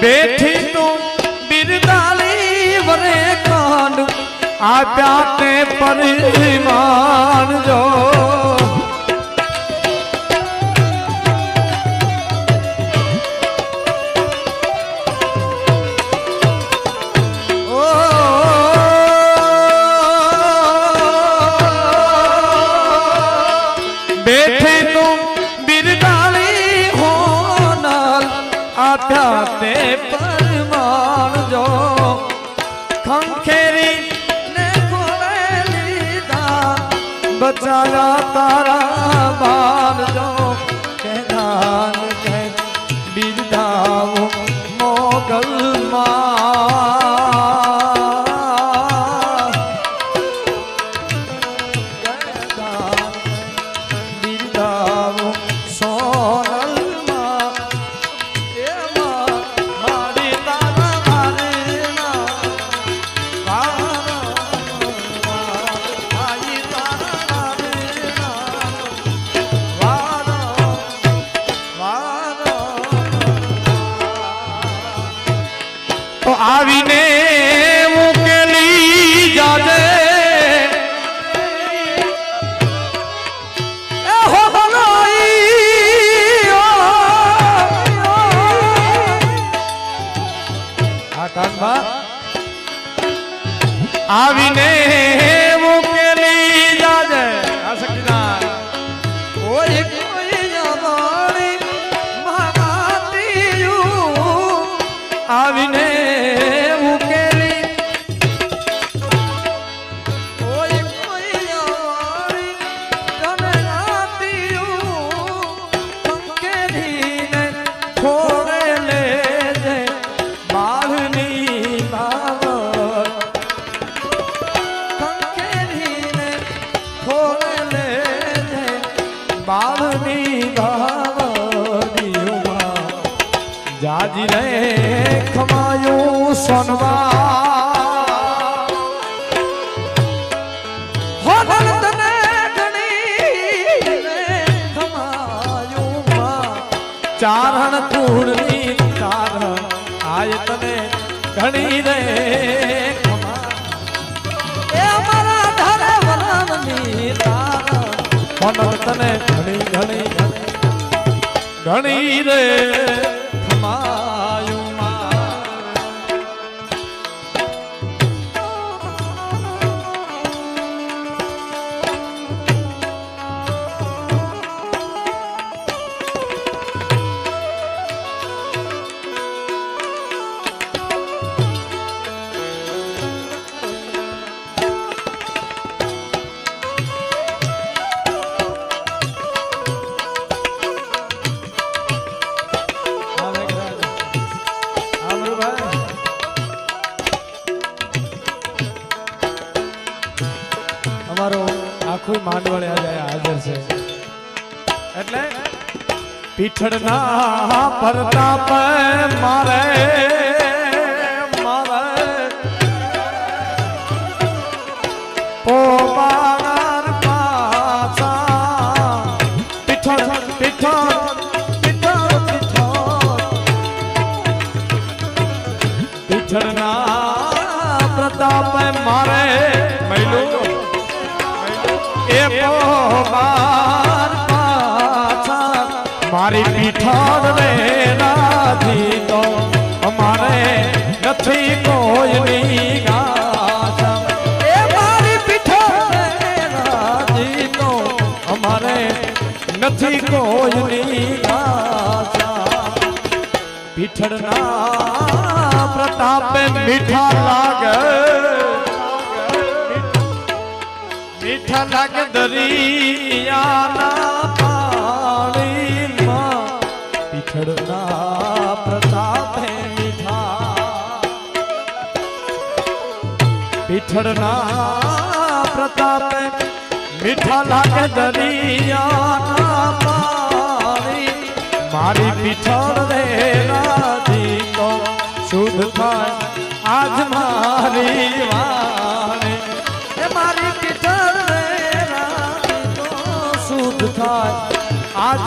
બેઠી તું બિરદાલી વરે કાંડ. આપ્યા તે પરિમાણ બચાયા તારા બાર જો આવીને ઉકેલી. બાળની બાવડીઓમાં જાજી રહે સોનવા ચારણ કુળની તારણ. આય તને ઘણી રે એ અમારા ધારે વરાવની તારણ તને ઘણી ઘણી ઘણી રે. અમારો આખું માંડવળે આજે હાજર છે. એટલે પીઠળના પ્રતાપ મારે પીઠળના પ્રતાપ મારે પોબાર પાછા. મારી પીઠળ રે રાધી તો અમારે નથી કોઈની ગાછા મારી રાધી તો અમારે નથી કોઈની ગાછા પીઠળના પ્રતાપે મીઠા લાગે. મીઠા લાગે દરિયાના પાણીમાં પીછડના પ્રતાપે મીઠા પીઠળના પ્રતાપે મીઠા લાગે દરિયાના પાણી મારી પીઠળ રે રાજી તો શુદ્ધ થાય આજ થાય. આજ